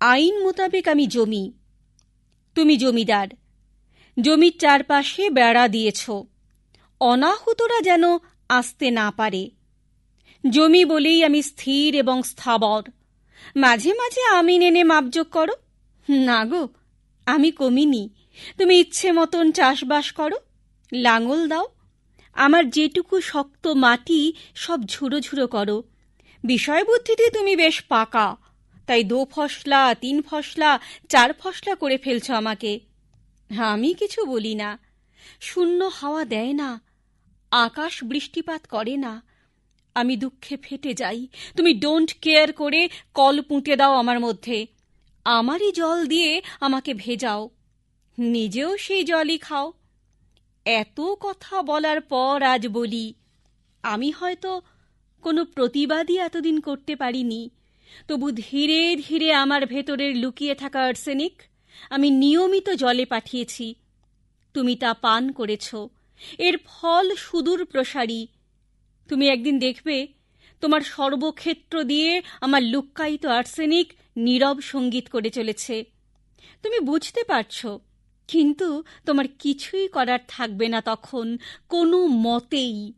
আইন মোতাবেক আমি জমি। তুমি জমিদার। জমির চারপাশে বেড়া দিয়েছ। অনাহুতরা যেন আসতে না পারে। জমি বলেই আমি স্থির এবং স্থাবর। মাঝে মাঝে আমি নেনে মাপযোগ করো। না গো, আমি কমিনি। তুমি ইচ্ছে মতন চাষবাস করো। লাঙল দাও। আমার যেটুকু শক্ত মাটি সব ঝুড়ো ঝুড়ো করো। বিষয়বুদ্ধিতে তুমি বেশ পাকা। তাই দো ফসলা, তিন ফসলা, চার ফসলা করে ফেলছ আমাকে। আমি কিছু বলি না। শূন্য হাওয়া দেয় না। আকাশ বৃষ্টিপাত করে না। আমি দুঃখে ফেটে যাই। তুমি ডোন্ট কেয়ার করে কল পুঁতে দাও আমার মধ্যে। আমারই জল দিয়ে আমাকে ভেজাও। নিজেও সেই জলই খাও। এত কথা বলার পর আজ বলি, আমি হয়তো কোনো প্রতিবাদই এতদিন করতে পারিনি। তবু ধীরে ধীরে আমার ভেতরের লুকিয়ে থাকা আর্সেনিক আমি নিয়মিত জলে পাঠিয়েছি। তুমি তা পান করেছ। এর ফল সুদূর প্রসারী। তুমি একদিন দেখবে, তোমার সর্বক্ষেত্র দিয়ে আমার লুক্কায়িত আর্সেনিক নীরব সংগীত করে চলেছে। তুমি বুঝতে পারছ, কিন্তু তোমার কিছুই করার থাকবে না তখন, কোনো মতেই।